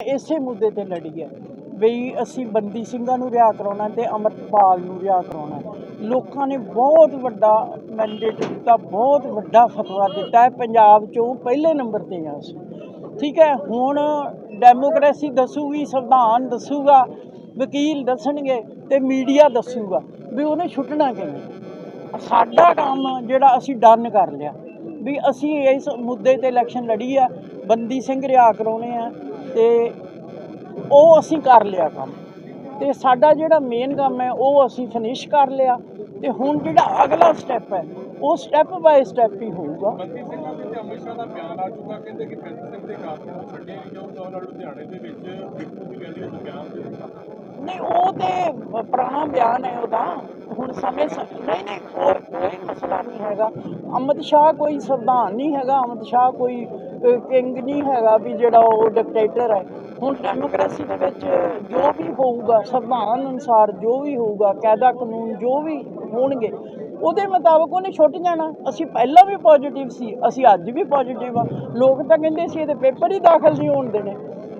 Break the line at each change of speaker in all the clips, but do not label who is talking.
ਇਸੇ ਮੁੱਦੇ ਤੇ ਲੜੀ ਹੈ ਬਈ ਅਸੀਂ ਬੰਦੀ ਸਿੰਘਾਂ ਨੂੰ ਰਿਹਾ ਕਰਾਉਣਾ ਤੇ ਅਮਰਪਾਲ ਨੂੰ ਰਿਹਾ ਕਰਾਉਣਾ ਲੋਕਾਂ ਨੇ ਬਹੁਤ ਵੱਡਾ ਮੈਂਡੇਟ ਦਿੱਤਾ, ਬਹੁਤ ਵੱਡਾ ਫਤਵਾ ਦਿੱਤਾ ਹੈ। ਪੰਜਾਬ 'ਚੋਂ ਪਹਿਲੇ ਨੰਬਰ ਤੇ ਆ ਅਸੀਂ ਠੀਕ ਹੈ, ਹੁਣ ਡੈਮੋਕ੍ਰੇਸੀ ਦੱਸੂਗੀ, ਸੰਵਿਧਾਨ ਦੱਸੂਗਾ, ਵਕੀਲ ਦੱਸਣਗੇ ਤੇ ਮੀਡੀਆ ਦੱਸੂਗਾ ਵੀ ਉਹਨੇ ਛੁੱਟਣਾ ਕਿਵੇਂ। ਸਾਡਾ ਕੰਮ ਜਿਹੜਾ ਅਸੀਂ ਡਨ ਕਰ ਲਿਆ। ਵੀ ਅਸੀਂ ਇਸ ਮੁੱਦੇ ਤੇ ਇਲੈਕਸ਼ਨ ਲੜੀ ਆ, ਬੰਦੀ ਸਿੰਘ ਰਿਆ ਕਰਾਉਣੇ ਆ ਤੇ ਉਹ ਅਸੀਂ ਕਰ ਲਿਆ ਕੰਮ। ਤੇ ਸਾਡਾ ਜਿਹੜਾ ਮੇਨ ਕੰਮ ਹੈ, ਉਹ ਅਸੀਂ ਫਿਨਿਸ਼ ਕਰ ਲਿਆ ਤੇ ਹੁਣ ਜਿਹੜਾ ਅਗਲਾ ਸਟੈਪ ਹੈ, ਉਹ ਸਟੈਪ ਬਾਏ ਸਟੈਪ ਹੀ ਹੋਊਗਾ।
ਅਮਿਤ ਸ਼ਾਹ ਦਾ ਬਿਆਨ ਆ ਚੁੱਕਾ, ਕਹਿੰਦੇ ਕਿ ਪੈਂਤੀ ਸਿੰਘ ਦੇ ਕਾਤਲ ਨੂੰ ਛੱਡਿਆ ਨਹੀਂ ਜਾਊਗਾ ਉਹਨਾਂ ਲੁਧਿਆਣੇ ਦੇ ਵਿੱਚ ਬਿੱਟੂ ਦੀ ਗੈਲੀ ਵਿੱਚ ਬਿਆਨ ਦੇ
ਨਹੀਂ, ਉਹ ਤੇ ਪੁਰਾਣਾ ਬਿਆਨ ਹੈ ਉਹਦਾ, ਹੁਣ ਸਮੇਂ ਨਹੀਂ ਨਹੀਂ, ਹੋਰ ਕੋਈ ਮਸਲਾ ਨਹੀਂ ਹੈਗਾ। ਅਮਿਤ ਸ਼ਾਹ ਕੋਈ ਸੰਵਿਧਾਨ ਨਹੀਂ ਹੈਗਾ, ਅਮਿਤ ਸ਼ਾਹ ਕੋਈ ਕਿੰਗ ਨਹੀਂ ਹੈਗਾ ਵੀ ਜਿਹੜਾ ਉਹ ਡਿਕਟੇਟਰ ਹੈ। ਹੁਣ ਡੈਮੋਕ੍ਰੇਸੀ ਦੇ ਵਿੱਚ ਜੋ ਵੀ ਹੋਊਗਾ, ਸੰਵਿਧਾਨ ਅਨੁਸਾਰ ਜੋ ਵੀ ਹੋਊਗਾ, ਕਾਇਦਾ ਕਾਨੂੰਨ ਜੋ ਵੀ ਹੋਣਗੇ ਉਹਦੇ ਮੁਤਾਬਕ ਉਹਨੇ ਛੁੱਟ ਜਾਣਾ। ਅਸੀਂ ਪਹਿਲਾਂ ਵੀ ਪੋਜ਼ਿਟਿਵ ਸੀ, ਅਸੀਂ ਅੱਜ ਵੀ ਪੋਜ਼ਿਟਿਵ ਆ। ਲੋਕ ਤਾਂ ਕਹਿੰਦੇ ਸੀ ਇਹਦੇ ਪੇਪਰ ਹੀ ਦਾਖਲ ਨਹੀਂ ਹੋਣ ਦੇਣੇ।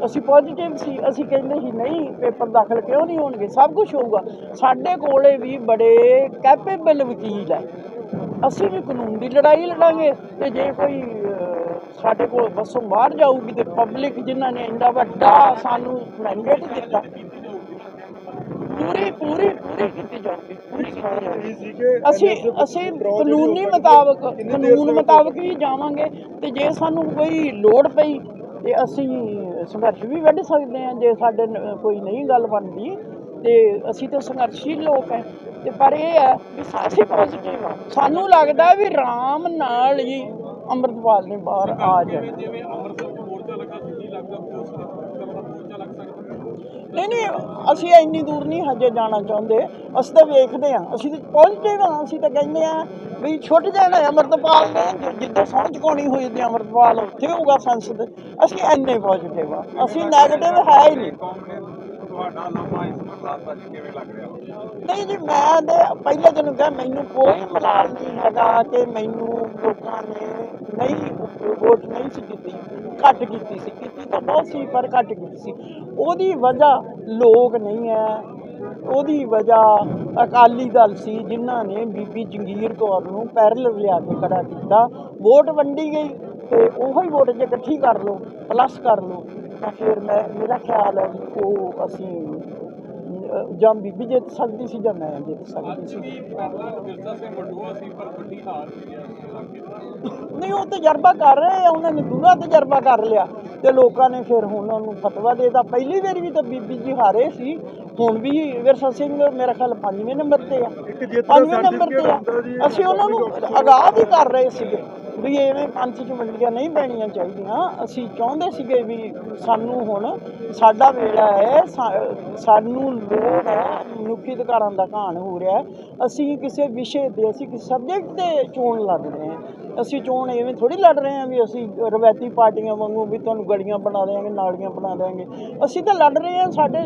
ਅਸੀਂ ਪੋਜ਼ਿਟਿਵ ਸੀ, ਅਸੀਂ ਕਹਿੰਦੇ ਸੀ, ਨਹੀਂ, ਪੇਪਰ ਦਾਖਲ ਕਿਉਂ ਨਹੀਂ ਹੋਣਗੇ? ਸਭ ਕੁਝ ਹੋਊਗਾ। ਸਾਡੇ ਕੋਲੇ ਵੀ ਬੜੇ ਕੈਪੇਬਲ ਵਕੀਲ ਹੈ ਅਸੀਂ ਵੀ ਕਾਨੂੰਨ ਦੀ ਲੜਾਈ ਲੜਾਂਗੇ ਤੇ ਜੇ ਕੋਈ ਸਾਡੇ ਕੋਲ ਬੱਸੋਂ ਬਾਹਰ ਜਾਊਗੀ ਤੇ ਪਬਲਿਕ ਜਿਨ੍ਹਾਂ ਨੇ ਇੰਨਾ ਵੱਡਾ ਸਾਨੂੰ ਮੈਂਡੇਟ ਦਿੱਤਾ ਪੂਰੀ ਪੂਰੀ ਪੂਰੀ ਕੀਤੀ ਜਾਊਗੀ ਪੂਰੀ ਕੀਤੀ ਜਾਊਗੀ ਅਸੀਂ ਅਸੀਂ ਕਾਨੂੰਨੀ ਮੁਤਾਬਕ ਕਾਨੂੰਨ ਮੁਤਾਬਕ ਹੀ ਜਾਵਾਂਗੇ ਤੇ ਜੇ ਸਾਨੂੰ ਕੋਈ ਲੋੜ ਪਈ ਤੇ ਅਸੀਂ ਸੰਘਰਸ਼ ਵੀ ਵੱਢ ਸਕਦੇ ਹਾਂ ਜੇ ਸਾਡੇ ਕੋਈ ਨਹੀਂ ਗੱਲ ਬਣਦੀ ਤੇ ਅਸੀਂ ਤਾਂ ਸੰਘਰਸ਼ੀਲ ਲੋਕ ਹੈ। ਤੇ ਪਰ ਇਹ ਹੈ ਵੀ ਅਸੀਂ ਪੋਜ਼ਿਟਿਵ ਆ ਸਾਨੂੰ ਲੱਗਦਾ ਵੀ ਰਾਮ ਨਾਲ ਹੀ ਅੰਮ੍ਰਿਤਪਾਲ ਨੇ ਬਾਹਰ ਆ ਜਾਣਾ।
ਜਿਵੇਂ ਜਿਵੇਂ ਅੰਮ੍ਰਿਤਸਰ ਤੋਂ ਮੋਰਚਾ ਲੱਗਾ ਸੀ ਕੀ ਲੱਗਦਾ ਕਿ ਉਸ ਤਰ੍ਹਾਂ ਦਾ ਮੋਰਚਾ ਲੱਗ ਸਕਦਾ
ਨਹੀਂ ਨਹੀਂ, ਅਸੀਂ ਇੰਨੀ ਦੂਰ ਨਹੀਂ ਹਜੇ ਜਾਣਾ ਚਾਹੁੰਦੇ। ਅਸੀਂ ਤਾਂ ਵੇਖਦੇ ਹਾਂ। ਅਸੀਂ ਤਾਂ ਪੋਜ਼ਿਟਿਵ ਹਾਂ, ਅਸੀਂ ਤਾਂ ਕਹਿੰਦੇ ਹਾਂ ਵੀ ਛੁੱਟ ਜਾਣਾ ਹੈ ਅੰਮ੍ਰਿਤਪਾਲ ਨੇ। ਜਿੱਦਾਂ ਸਹੁੰ ਚੁਕਾਉਣੀ ਹੋਈ ਤੇ ਅੰਮ੍ਰਿਤਪਾਲ ਉੱਥੇ ਹੋਊਗਾ ਸੰਸਦ। ਅਸੀਂ ਇੰਨੇ ਪੋਜ਼ਿਟਿਵ ਹਾਂ। ਅਸੀਂ ਨੈਗੇਟਿਵ ਹੈ ਹੀ ਨਹੀਂ।
ਤੁਹਾਡਾ ਲੰਮਾ ਇਸ ਪ੍ਰਸਾਦ ਦਾ ਕਿਵੇਂ ਲੱਗ ਰਿਹਾ?
ਨਹੀਂ ਜੀ ਮੈਂ ਤੇ ਪਹਿਲੇ ਦਿਨ ਕਿਹਾ ਮੈਨੂੰ ਕੋਈ ਮਲਾਲ ਨਹੀਂ ਹੈਗਾ ਕਿ ਮੈਨੂੰ ਲੋਕਾਂ ਨੇ ਨਹੀਂ ਵੋਟ ਨਹੀਂ ਸੀ ਕੀਤੀ ਘੱਟ ਕੀਤੀ ਸੀ। ਕੀਤੀ ਤਾਂ ਬਹੁਤ ਸੀ ਪਰ ਘੱਟ ਕੀਤੀ ਸੀ। ਉਹਦੀ ਵਜ੍ਹਾ ਲੋਕ ਨਹੀਂ ਹੈ। ਉਹਦੀ ਵਜ੍ਹਾ ਅਕਾਲੀ ਦਲ ਸੀ ਜਿਨ੍ਹਾਂ ਨੇ ਬੀਬੀ ਜੰਗੀਰ ਕੌਰ ਨੂੰ ਪੈਰਲ ਲਿਆ ਕੇ ਖੜਾ ਕੀਤਾ। ਵੋਟ ਵੰਡੀ ਗਈ ਤੇ ਉਹੋ ਹੀ ਵੋਟ ਜੇ ਇਕੱਠੀ ਕਰ ਲਓ ਪਲੱਸ ਕਰ ਲਓ। ਤਾਂ ਫਿਰ ਮੈਂ ਮੇਰਾ ਖਿਆਲ ਹੈ ਵੀ ਉਹ ਅਸੀਂ ਜਾਂ ਬੀਬੀ ਜਿੱਤ ਸਕਦੀ ਸੀ ਜਾਂ ਮੈਂ ਜਿੱਤ ਸਕਦੀ ਸੀ।
ਵੀ ਪਹਿਲਾਂ ਮਿਰਜ਼ਾ ਸਿੰਘ ਵਡੂਆ ਸੀ ਪਰ ਵੱਡੀ ਹਾਰ ਹੋਈ ਹੈ ਇਸ ਇਲਾਕੇ ਦੀ।
ਨਹੀਂ ਉਹ ਤਜਰਬਾ ਕਰ ਰਹੇ ਆ ਉਹਨਾਂ ਨੇ ਦੂਰਾ ਤਜਰਬਾ ਕਰ ਲਿਆ। ਤੇ ਲੋਕਾਂ ਨੇ ਫਿਰ ਹੁਣ ਉਹਨੂੰ ਫਤਵਾ ਦੇਤਾ। ਪਹਿਲੀ ਵਾਰੀ ਵੀ ਤਾਂ ਬੀਬੀ ਜੀ ਹਾਰੇ ਸੀ ਹੁਣ ਵੀ ਵਿਰਸਾ ਸਿੰਘ ਮੇਰਾ ਖਿਆਲ ਪੰਜਵੇਂ ਨੰਬਰ ਤੇ ਆ। ਪੰਜਵੇਂ ਨੰਬਰ ਤੇ ਆ। ਅਸੀਂ ਉਹਨਾਂ ਨੂੰ ਅਗਾਹ ਵੀ ਕਰ ਰਹੇ ਸੀਗੇ। ਵੀ ਐਵੇਂ ਪੰਥ ਚ ਵੰਡੀਆਂ ਨਹੀਂ ਪੈਣੀਆਂ ਚਾਹੀਦੀਆਂ। ਅਸੀਂ ਚਾਹੁੰਦੇ ਸੀਗੇ ਵੀ ਸਾਨੂੰ ਹੁਣ ਸਾਡਾ ਵੇਲਾ ਹੈ, ਸਾ- ਸਾਨੂੰ ਲੋੜ ਹੈ, ਮਨੁੱਖੀ ਅਧਿਕਾਰਾਂ ਦਾ ਘਾਣ ਹੋ ਰਿਹਾ ਅਸੀਂ ਕਿਸੇ ਵਿਸ਼ੇ ਤੇ, ਅਸੀਂ ਕਿਸੇ ਸਬਜੈਕਟ ਤੇ ਚੋਣ ਲੜ ਰਹੇ ਹਾਂ। ਅਸੀਂ ਚੋਣ ਐਵੇਂ ਥੋੜੀ ਲੜ ਰਹੇ ਹਾਂ ਵੀ ਅਸੀਂ ਰਵਾਇਤੀ ਪਾਰਟੀਆਂ ਵਾਂਗੂ ਵੀ ਤੁਹਾਨੂੰ ਗਲੀਆਂ ਬਣਾ ਦੇਵਾਂਗੇ ਨਾਲੀਆਂ ਬਣਾ ਦੇਵਾਂਗੇ ਅਸੀਂ ਤਾਂ ਲੜ ਰਹੇ ਹਾਂ ਸਾਡੇ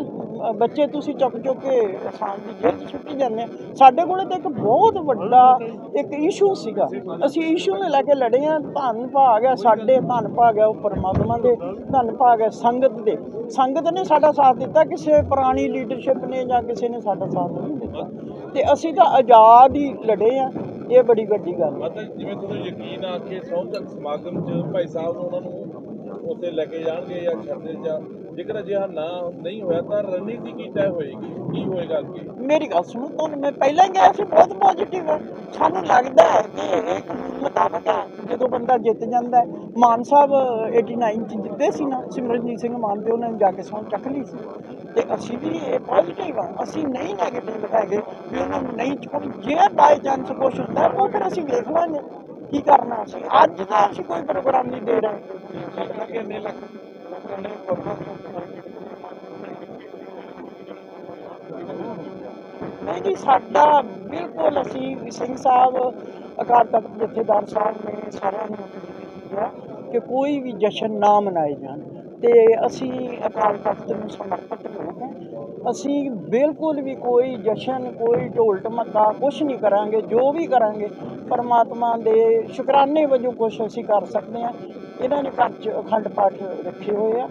ਬੱਚੇ ਤੁਸੀਂ ਚੁੱਕ ਚੁੱਕ ਕੇ ਆਸਾਨ ਦੀ ਜੇਲ੍ਹ 'ਚ ਸੁੱਟੀ ਜਾਂਦੇ ਸਾਡੇ ਕੋਲੇ ਤਾਂ ਇੱਕ ਬਹੁਤ ਵੱਡਾ ਇੱਕ ਇਸ਼ੂ ਸੀਗਾ। ਅਸੀਂ ਇਸ਼ੂ ਨੂੰ ਲੈ ਕੇ ਲੜੇ ਆ ਧੰਨ ਭਾਗ ਹੈ ਸਾਡੇ, ਧੰਨ ਭਾਗ ਹੈ ਉਹ ਪਰਮਾਤਮਾ ਦੇ, ਧੰਨ ਭਾਗ ਹੈ ਸੰਗਤ ਦੇ। ਸੰਗਤ ਨੇ ਸਾਡਾ ਸਾਥ ਦਿੱਤਾ। ਕਿਸੇ ਪੁਰਾਣੀ ਲੀਡਰਸ਼ਿਪ ਨੇ ਜਾਂ ਕਿਸੇ ਨੇ ਸਾਡਾ ਸਾਥ ਨਹੀਂ ਦਿੱਤਾ। ਤੇ ਅਸੀਂ ਤਾਂ ਆਜ਼ਾਦ ਹੀ ਲੜੇ ਆ ਇਹ ਬੜੀ ਵੱਡੀ ਗੱਲ ਹੈ।
ਜਿਵੇਂ ਤੁਹਾਨੂੰ ਯਕੀਨ ਆ ਕਿ ਸੌਂਤਕ ਸਮਾਗਮ 'ਚ ਭਾਈ ਸਾਹਿਬ ਨੂੰ ਉਹਨਾਂ ਨੂੰ ਉੱਥੇ ਲੈ ਕੇ ਜਾਣਗੇ ਜਾਂ ਛੱਡੇ ਜਾਂ ਜੇਕਰ ਅਜਿਹਾ ਨਾ ਨਹੀਂ ਹੋਇਆ ਤਾਂ ਰਣਨੀਤੀ ਕੀ ਤੈਅ ਹੋਏਗੀ? ਕੀ ਹੋਏਗਾ ਅੱਗੇ?
ਮੇਰੀ ਗੱਲ ਸੁਣੋ, ਤੁਹਾਨੂੰ ਮੈਂ ਪਹਿਲਾਂ ਹੀ ਕਿਹਾ ਸੀ, ਬਹੁਤ ਪੋਜ਼ਿਟਿਵ ਹੈ ਸਾਨੂੰ ਲੱਗਦਾ ਹੈ ਕਿ ਇਹ ਕਾਨੂੰਨ ਮੁਤਾਬਕ ਹੈ ਜਦੋਂ ਬੰਦਾ ਜਿੱਤ ਜਾਂਦਾ ਹੈ, ਮਾਨ ਸਾਹਿਬ 89 ਚ ਜਿੱਤੇ ਸੀ ਨਾ, ਸਿਮਰਨਜੀਤ ਸਿੰਘ ਮਾਨ ਤੇ ਉਹਨਾਂ ਨੇ ਜਾ ਕੇ ਸਹੁੰ ਚੱਕ ਲਈ ਸੀ। ਤੇ ਅਸੀਂ ਵੀ ਇਹ ਪੋਜ਼ਿਟਿਵ ਆ। ਅਸੀਂ ਨਹੀਂ ਨੈਗੇਟਿਵ ਹੈਗੇ, ਵੀ ਉਹਨਾਂ ਨੂੰ ਨਹੀਂ ਚੁੱਕਣ। ਜੇ ਬਾਈ ਚਾਂਸ ਕੁਛ ਹੁੰਦਾ ਉਹ ਫਿਰ ਅਸੀਂ ਵੇਖ ਲਾਂਗੇ ਕੀ ਕਰਨਾ। ਅਸੀਂ ਅੱਜ ਤਾਂ ਅਸੀਂ ਕੋਈ ਪ੍ਰੋਗਰਾਮ ਨਹੀਂ ਦੇ ਰਹੇ।
ਕਿੰਨੇ ਲੱਖ
ਨਹੀਂ ਜੀ, ਸਾਡਾ ਬਿਲਕੁਲ ਅਸੀਂ ਸਿੰਘ ਸਾਹਿਬ, ਅਕਾਲ ਤਖਤ ਜਥੇਦਾਰ ਸਾਹਿਬ ਨੇ ਸਾਰਿਆਂ ਨੂੰ ਕਿਹਾ ਕਿ ਕੋਈ ਵੀ ਜਸ਼ਨ ਨਾ ਮਨਾਏ ਜਾਣ ਤੇ ਅਸੀਂ ਅਕਾਲ ਤਖਤ ਨੂੰ ਸਮਰਪਿਤ ਲੋਕ ਹਾਂ। ਅਸੀਂ ਬਿਲਕੁਲ ਵੀ ਕੋਈ ਜਸ਼ਨ, ਕੋਈ ਢੋਲ ਢਮੱਕਾ ਕੁਝ ਨਹੀਂ ਕਰਾਂਗੇ, ਜੋ ਵੀ ਕਰਾਂਗੇ, ਪਰਮਾਤਮਾ ਦੇ ਸ਼ੁਕਰਾਨੇ ਵਜੋਂ ਕੁਝ ਅਸੀਂ ਕਰ ਸਕਦੇ ਹਾਂ। ਇਹਨਾਂ ਨੇ ਘਰ 'ਚ ਅਖੰਡ ਪਾਠ ਰੱਖੇ ਹੋਏ ਆ।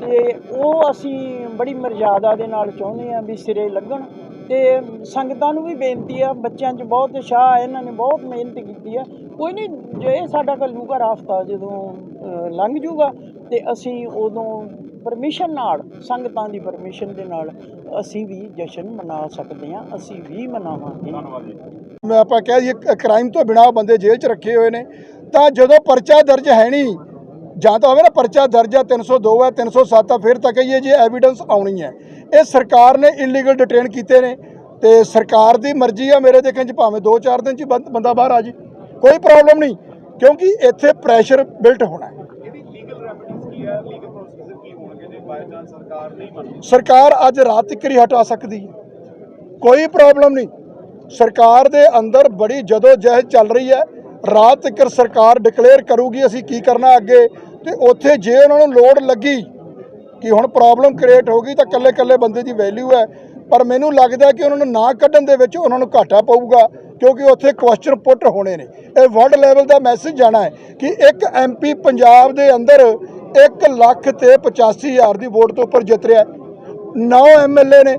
ਤੇ ਉਹ ਅਸੀਂ ਬੜੀ ਮਰਜ਼ਾਦਾ ਦੇ ਨਾਲ ਚਾਹੁੰਦੇ ਆ ਵੀ ਸਿਰੇ ਲੱਗਣ ਤੇ ਸੰਗਤਾਂ ਨੂੰ ਵੀ ਬੇਨਤੀ ਆ, ਬੱਚਿਆਂ 'ਚ ਬਹੁਤ ਉਤਸ਼ਾਹ ਹੈ ਇਹਨਾਂ ਨੇ ਬਹੁਤ ਮਿਹਨਤ ਕੀਤੀ ਆ। ਕੋਈ ਨਹੀਂ, ਜੇ ਸਾਡਾ ਕੱਲੂਗਾ ਰਾਸਤਾ ਜਦੋਂ ਲੰਘ ਜੂਗਾ, ਤੇ ਅਸੀਂ ਉਦੋਂ ਪਰਮਿਸ਼ਨ ਨਾਲ, ਸੰਗਤਾਂ ਦੀ ਪਰਮਿਸ਼ਨ ਦੇ ਨਾਲ ਅਸੀਂ ਵੀ ਜਸ਼ਨ ਮਨਾ ਸਕਦੇ ਹਾਂ ਅਸੀਂ ਵੀ ਮਨਾਵਾਂਗੇ।
ਮੈਂ ਆਪਾਂ ਕਹਿ ਜੀ ਕ੍ਰਾਈਮ ਤੋਂ ਬਿਨਾਂ ਬੰਦੇ ਜੇਲ੍ਹ 'ਚ ਰੱਖੇ ਹੋਏ ਨੇ। ਤਾਂ ਜਦੋਂ ਪਰਚਾ ਦਰਜ ਹੈ ਨਹੀਂ ਜਾਂ ਤਾਂ ਹੋਵੇ ਨਾ ਪਰਚਾ ਦਰਜ ਹੈ 302 ਹੈ 307 ਹੈ ਫਿਰ ਤਾਂ ਕਹੀਏ ਜੀ ਐਵੀਡੈਂਸ ਆਉਣੀ ਹੈ। ਇਹ ਸਰਕਾਰ ਨੇ ਇਲੀਗਲ ਡਿਟੇਨ ਕੀਤੇ ਨੇ ਤੇ ਸਰਕਾਰ ਦੀ ਮਰਜ਼ੀ ਆ ਮੇਰੇ ਦੇਖਣ 'ਚ ਭਾਵੇਂ 2-4 ਦਿਨ 'ਚ ਬੰਦ- ਬਾਹਰ ਆ ਜੀ। ਕੋਈ ਪ੍ਰੋਬਲਮ ਨਹੀਂ ਕਿਉਂਕਿ ਇੱਥੇ ਪ੍ਰੈਸ਼ਰ ਬਿਲਟ ਹੋਣਾ ਹੈ।
ਸਰਕਾਰ
ਅੱਜ ਰਾਤ ਤੱਕ ਹੀ ਹਟਾ ਸਕਦੀ ਹੈ। ਕੋਈ ਪ੍ਰੋਬਲਮ ਨਹੀਂ। ਸਰਕਾਰ ਦੇ ਅੰਦਰ ਬੜੀ ਜਦੋਂ ਜਹਿਦ ਚੱਲ ਰਹੀ ਹੈ। ਰਾਤ ਤੱਕ ਸਰਕਾਰ ਡਿਕਲੇਅਰ ਕਰੂਗੀ ਅਸੀਂ ਕੀ ਕਰਨਾ ਅੱਗੇ ਤੇ ਉੱਥੇ ਜੇ ਉਹਨਾਂ ਨੂੰ ਲੋੜ ਲੱਗੀ ਕਿ ਹੁਣ ਪ੍ਰੋਬਲਮ ਕ੍ਰੀਏਟ ਹੋ ਗਈ ਤਾਂ ਕੱਲੇ ਕੱਲੇ ਬੰਦੇ ਦੀ ਵੈਲਿਊ ਹੈ। ਪਰ ਮੈਨੂੰ ਲੱਗਦਾ ਕਿ ਉਹਨਾਂ ਨੂੰ ਨਾ ਕੱਢਣ ਦੇ ਵਿੱਚ ਉਹਨਾਂ ਨੂੰ ਘਾਟਾ ਪਊਗਾ ਕਿਉਂਕਿ ਉੱਥੇ ਕੁਐਸਚਨ ਪੁੱਟ ਹੋਣੇ ਨੇ। ਇਹ ਵਰਲਡ ਲੈਵਲ ਦਾ ਮੈਸੇਜ ਜਾਣਾ ਹੈ ਕਿ ਇੱਕ ਐਮਪੀ ਪੰਜਾਬ ਦੇ ਅੰਦਰ 1 ਲੱਖ ਤੇ 85 ਹਜ਼ਾਰ ਦੀ ਵੋਟ ਤੋਂ ਉੱਪਰ ਜਿੱਤ ਰਿਹਾ ਹੈ। 9 ਐਮਐਲਏ ਨੇ।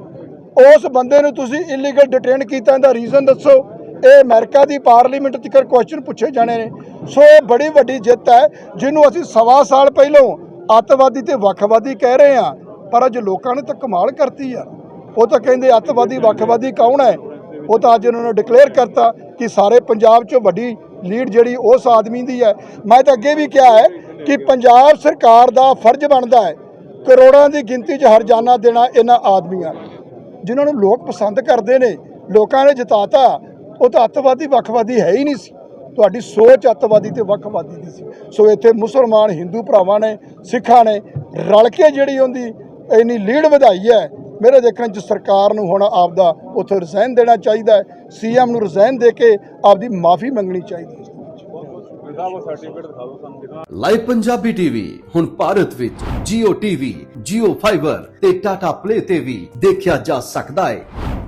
ਉਸ ਬੰਦੇ ਨੂੰ ਤੁਸੀਂ ਇਲੀਗਲ ਡਿਟੇਨ ਕੀਤਾ ਦਾ ਰੀਜ਼ਨ ਦੱਸੋ। ਇਹ ਅਮਰੀਕਾ ਦੀ ਪਾਰਲੀਮੈਂਟ ਤੱਕ ਕੁਐਸਚਨ ਪੁੱਛੇ ਜਾਣੇ ਨੇ। ਸੋ ਇਹ ਬੜੀ ਵੱਡੀ ਜਿੱਤ ਹੈ, ਜਿਹਨੂੰ ਅਸੀਂ ਸਵਾ ਸਾਲ ਪਹਿਲਾਂ ਅੱਤਵਾਦੀ ਤੇ ਵੱਖਵਾਦੀ ਕਹਿ ਰਹੇ ਹਾਂ, ਪਰ ਅੱਜ ਲੋਕਾਂ ਨੇ ਤਾਂ ਕਮਾਲ ਕਰਤੀ ਆ। ਉਹ ਤਾਂ ਕਹਿੰਦੇ ਅੱਤਵਾਦੀ, ਵੱਖਵਾਦੀ ਕੌਣ ਹੈ? ਉਹ ਤਾਂ ਅੱਜ ਉਹਨਾਂ ਨੇ ਡਿਕਲੇਅਰ ਕਰਤਾ ਕਿ ਸਾਰੇ ਪੰਜਾਬ 'ਚੋਂ ਵੱਡੀ ਲੀਡ ਜਿਹੜੀ ਉਸ ਆਦਮੀ ਦੀ ਹੈ। ਮੈਂ ਤਾਂ ਅੱਗੇ ਵੀ ਕਿਹਾ ਹੈ ਕਿ ਪੰਜਾਬ ਸਰਕਾਰ ਦਾ ਫਰਜ਼ ਬਣਦਾ ਹੈ, ਕਰੋੜਾਂ ਦੀ ਗਿਣਤੀ 'ਚ ਹਰਜਾਨਾ ਦੇਣਾ ਇਹਨਾਂ ਆਦਮੀਆਂ। ਜਿਨ੍ਹਾਂ ਨੂੰ ਲੋਕ ਪਸੰਦ ਕਰਦੇ ਨੇ, ਲੋਕਾਂ ਨੇ ਜਿਤਾਤਾ ਉਹ ਤਾਂ ਅੱਤਵਾਦੀ ਵੱਖਵਾਦੀ ਹੈ ਹੀ ਨਹੀਂ ਸੀ। ਤੁਹਾਡੀ ਸੋਚ ਅੱਤਵਾਦੀ ਤੇ ਵੱਖਵਾਦੀ ਦੀ ਸੀ। ਸੋ ਇੱਥੇ ਮੁਸਲਮਾਨ ਹਿੰਦੂ ਭਰਾਵਾਂ ਨੇ ਸਿੱਖਾਂ ਨੇ ਰਲ ਕੇ ਜਿਹੜੀ ਉਹਦੀ ਇੰਨੀ ਲੀਡ ਵਧਾਈ ਹੈ ਮੇਰੇ ਦੇਖਣ 'ਚ ਸਰਕਾਰ ਨੂੰ ਹੁਣ ਆਪਦਾ ਉੱਥੇ ਰਿਜ਼ਾਈਨ ਦੇਣਾ ਚਾਹੀਦਾ ਹੈ ਸੀਐਮ ਨੂੰ ਰਿਜ਼ਾਈਨ ਦੇ ਕੇ ਆਪਦੀ ਮਾਫੀ ਮੰਗਣੀ ਚਾਹੀਦੀ ਹੈ।
ਲਾਈਵ ਪੰਜਾਬੀ ਟੀਵੀ ਹੁਣ ਭਾਰਤ ਵਿੱਚ Jio TV, Jio Fiber ਤੇ Tata Play ਤੇ ਵੀ ਦੇਖਿਆ ਜਾ ਸਕਦਾ ਹੈ।